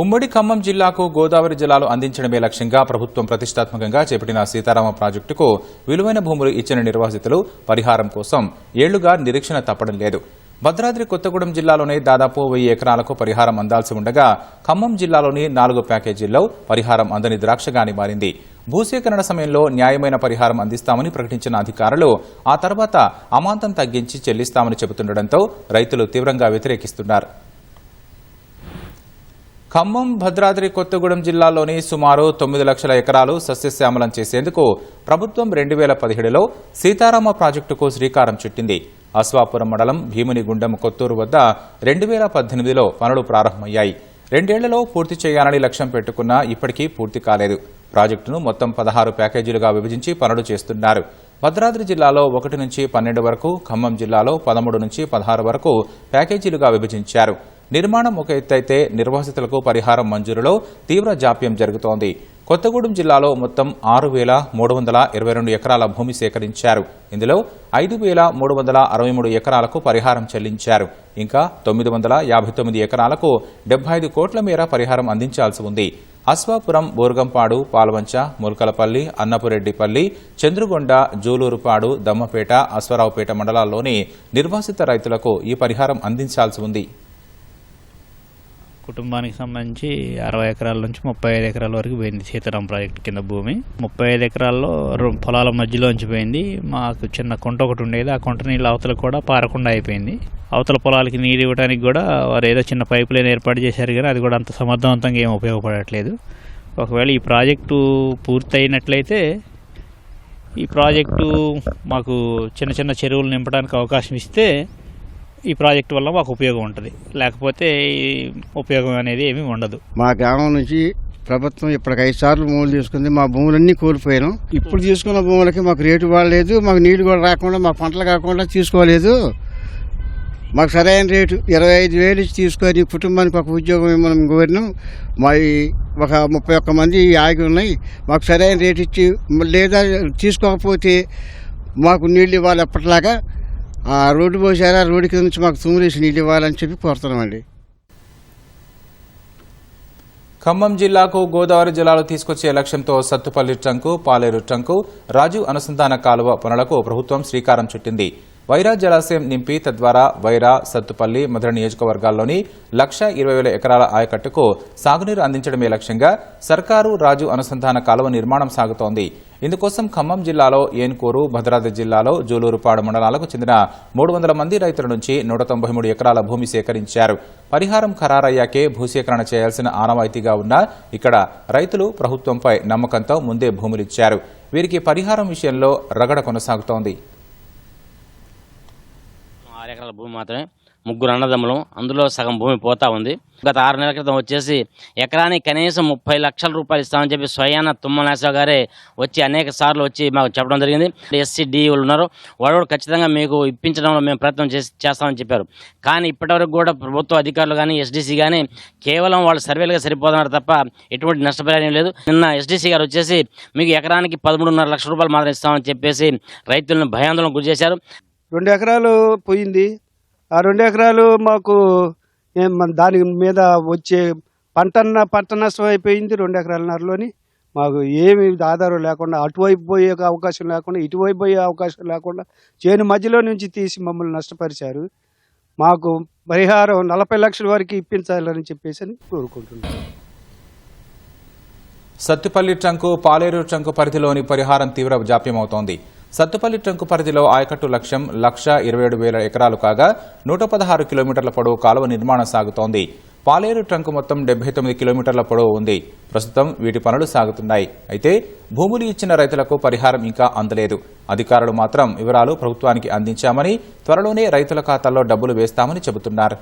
ఉమ్మడి ఖమ్మం జిల్లాకు గోదావరి జలాలు అందించడమే లక్ష్యంగా ప్రభుత్వం ప్రతిష్టాత్మకంగా చేపట్టిన సీతారామ ప్రాజెక్టుకు విలువైన భూములు ఇచ్చిన నిర్వాసితులు పరిహారం కోసం ఏళ్ళుగా నిరీక్షణ తప్పడం లేదు. భద్రాద్రి కొత్తగూడెం జిల్లాలోనే దాదాపు వెయ్యి ఎకరాలకు పరిహారం అందాల్సి ఉండగా ఖమ్మం జిల్లాలోని నాలుగు ప్యాకేజీల్లో పరిహారం అందని ద్రాక్షగాని మారింది. భూసేకరణ సమయంలో న్యాయమైన పరిహారం అందిస్తామని ప్రకటించిన అధికారులు ఆ తర్వాత అమాంతం తగ్గించి చెల్లిస్తామని చెబుతుండటంతో రైతులు తీవ్రంగా వ్యతిరేకిస్తున్నారు. ఖమ్మం భద్రాద్రి కొత్తగూడెం జిల్లాలోని సుమారు తొమ్మిది లక్షల ఎకరాలు సస్యశ్యామలం చేసేందుకు ప్రభుత్వం రెండు వేల పదిహేడులో సీతారామ ప్రాజెక్టుకు శ్రీకారం చుట్టింది. అశ్వాపురం మండలం భీమునిగుండెం కొత్తూరు వద్ద రెండు వేల పద్దెనిమిదిలో పనులు ప్రారంభమయ్యాయి. రెండేళ్ళలో పూర్తి చేయాలని లక్ష్యం పెట్టుకున్నా ఇప్పటికీ పూర్తి కాలేదు. ప్రాజెక్టును మొత్తం పదహారు ప్యాకేజీలుగా విభజించి పనులు చేస్తున్నారు. భద్రాద్రి జిల్లాలో ఒకటి నుంచి పన్నెండు వరకు ఖమ్మం జిల్లాలో పదమూడు నుంచి పదహారు వరకు ప్యాకేజీలుగా విభజించారు. నిర్మాణం ఒక ఎత్తైతే నిర్వాసితులకు పరిహారం మంజూరులో తీవ్ర జాప్యం జరుగుతోంది. కొత్తగూడెం జిల్లాలో మొత్తం ఆరు వేల మూడు వందల ఇరవై రెండు ఎకరాల భూమి సేకరించారు. ఇందులో ఐదు వేల మూడు వందల అరవై మూడు ఎకరాలకు పరిహారం చెల్లించారు. ఇంకా తొమ్మిది వందల యాభై తొమ్మిది ఎకరాలకు డెబ్బై ఐదు కోట్ల మేర పరిహారం అందించాల్సి ఉంది. అశ్వాపురం బోర్గంపాడు పాల్వంచ ముల్కలపల్లి అన్నపురెడ్డిపల్లి చంద్రుగొండ జూలూరుపాడు దమ్మపేట అశ్వరావుపేట మండలాల్లోని నిర్వాసిత రైతులకు ఈ పరిహారం అందించాల్సి ఉంది. కుటుంబానికి సంబంధించి అరవై ఎకరాల నుంచి ముప్పై ఐదు ఎకరాల వరకు పోయింది సీతారాం ప్రాజెక్ట్ కింద భూమి. ముప్పై ఐదు ఎకరాల్లో రొ- పొలాల మధ్యలోంచి పోయింది. మాకు చిన్న కుంట ఒకటి ఉండేది. ఆ కుంట నీళ్ళు అవతల కూడా పారకుండా అయిపోయింది. అవతల పొలాలకి నీరు ఇవ్వడానికి కూడా వారు ఏదో చిన్న పైప్ లైన్ ఏర్పాటు చేశారు కానీ అది కూడా అంత సమర్థవంతంగా ఏం ఉపయోగపడట్లేదు. ఒకవేళ ఈ ప్రాజెక్టు పూర్తయినట్లయితే ఈ ప్రాజెక్టు మాకు చిన్న చిన్న చెరువులు నింపడానికి అవకాశం ఇస్తే ఈ ప్రాజెక్టు వల్ల మాకు ఉపయోగం ఉంటుంది. లేకపోతే ఈ ఉపయోగం అనేది ఏమీ ఉండదు. మా గ్రామం నుంచి ప్రభుత్వం ఇప్పటికి ఐదు సార్లు భూములు తీసుకుంది. మా భూములన్నీ కోల్పోయాను. ఇప్పుడు తీసుకున్న భూములకి మాకు రేటు బాగలేదు మాకు నీళ్ళు కూడా రాకుండా మా పంటలు కాకుండా తీసుకోలేదు. మాకు సరైన రేటు ఇరవై ఐదు వేలు ఇచ్చి తీసుకొని కుటుంబానికి ఒక ఉద్యోగం మనం కోరినాం. మా ఒక ముప్పై ఒక్క మంది ఆగి ఉన్నాయి. మాకు సరైన రేటు ఇచ్చి లేదా తీసుకోకపోతే మాకు నీళ్ళు ఇవ్వాలి ఎప్పటిలాగా ఆ రోడ్డు పోసారా రోడ్డు కింద నుంచి మాకు తుమ్ములేసి నీళ్ళు ఇవ్వాలని చెప్పి కోరుతున్నామండి ఖమ్మం జిల్లాకు గోదావరి జలాలు తీసుకొచ్చే లక్ష్యంతో సత్తుపల్లి ట్రంకు పాలేరు ట్రంకు రాజు అనుసంధాన కాలువ పనులకు ప్రభుత్వం శ్రీకారం చుట్టింది. వైరా జలాశయం నింపి తద్వారా వైరా సత్తుపల్లి మధుర నియోజకవర్గాల్లోని లక్ష ఇరవై వేల ఎకరాల ఆయకట్టుకు సాగునీరు అందించడమే లక్ష్యంగా సర్కారు రాజు అనుసంధాన కాలువ నిర్మాణం సాగుతోంది. ఇందుకోసం ఖమ్మం జిల్లాలో ఏన్కూరు భద్రాద్రి జిల్లాలో జూలూరుపాడు మండలాలకు చెందిన మూడు వందల మంది రైతుల నుంచి నూట తొంభై మూడు ఎకరాల భూమి సేకరించారు. పరిహారం ఖరారయ్యాకే భూసేకరణ చేయాల్సిన ఆనవాయితీగా ఉన్నా ఇక్కడ రైతులు ప్రభుత్వంపై నమ్మకంతో ముందే భూములిచ్చారు. వీరికి పరిహారం విషయంలో రగడ కొనసాగుతోంది. ఎకరాల భూమి మాత్రమే ముగ్గురు అన్నదమ్ములు అందులో సగం భూమి పోతా ఉంది. గత ఆరు నెలల క్రితం వచ్చేసి ఎకరానికి కనీసం ముప్పై లక్షల రూపాయలు ఇస్తామని చెప్పి స్వయాన తుమ్మనాశరావు గారే వచ్చి అనేక సార్లు వచ్చి మాకు చెప్పడం జరిగింది. ఎస్సీ డిఈలు ఉన్నారు. వాడు ఖచ్చితంగా మీకు ఇప్పించడంలో మేము ప్రయత్నం చేసి చేస్తామని చెప్పారు. కానీ ఇప్పటివరకు కూడా ప్రభుత్వ అధికారులు కానీ ఎస్డీసీ కానీ కేవలం వాళ్ళు సర్వేలుగా సరిపోతున్నారు తప్ప ఎటువంటి నష్టపరిహారం లేదు. నిన్న ఎస్డీసీ గారు వచ్చేసి మీకు ఎకరానికి పదమూడున్నర లక్షల రూపాయలు మాత్రం ఇస్తామని చెప్పేసి రైతులను భయాందోళన గురి చేశారు. రెండు ఎకరాలు పోయింది. ఆ రెండు ఎకరాలు మాకు దాని మీద వచ్చే పంట పంట నష్టం అయిపోయింది రెండు ఎకరాల నరలోని మాకు ఏమి ఆధారం లేకుండా అటువైపు పోయే అవకాశం లేకుండా ఇటువైపు పోయే అవకాశం లేకుండా చేను మధ్యలో నుంచి తీసి మమ్మల్ని నష్టపరిచారు. మాకు పరిహారం నలభై లక్షల వరకు ఇప్పించాలని చెప్పేసి అని కోరుకుంటున్నాను సత్తుపల్లి ట్రంకు పాలేరు ట్రంకు పరిధిలోని పరిహారం తీవ్ర జాప్యమవుతోంది. సత్తుపల్లి ట్రంకు పరిధిలో ఆయకట్టు లక్ష్యం లక్ష ఇరవై ఏడు వేల ఎకరాలు కాగా నూట పదహారు కిలోమీటర్ల పొడవు కాలువ నిర్మాణం సాగుతోంది. పాలేరు ట్రంకు మొత్తం డెబ్బై తొమ్మిది కిలోమీటర్ల పొడవు ఉంది. ప్రస్తుతం వీటి పనులు సాగుతున్నాయి. అయితే భూములు ఇచ్చిన రైతులకు పరిహారం ఇంకా అందలేదు. అధికారులు మాత్రం వివరాలు ప్రభుత్వానికి అందించామని త్వరలోనే రైతుల ఖాతాల్లో డబ్బులు వేస్తామని చెబుతున్నారు.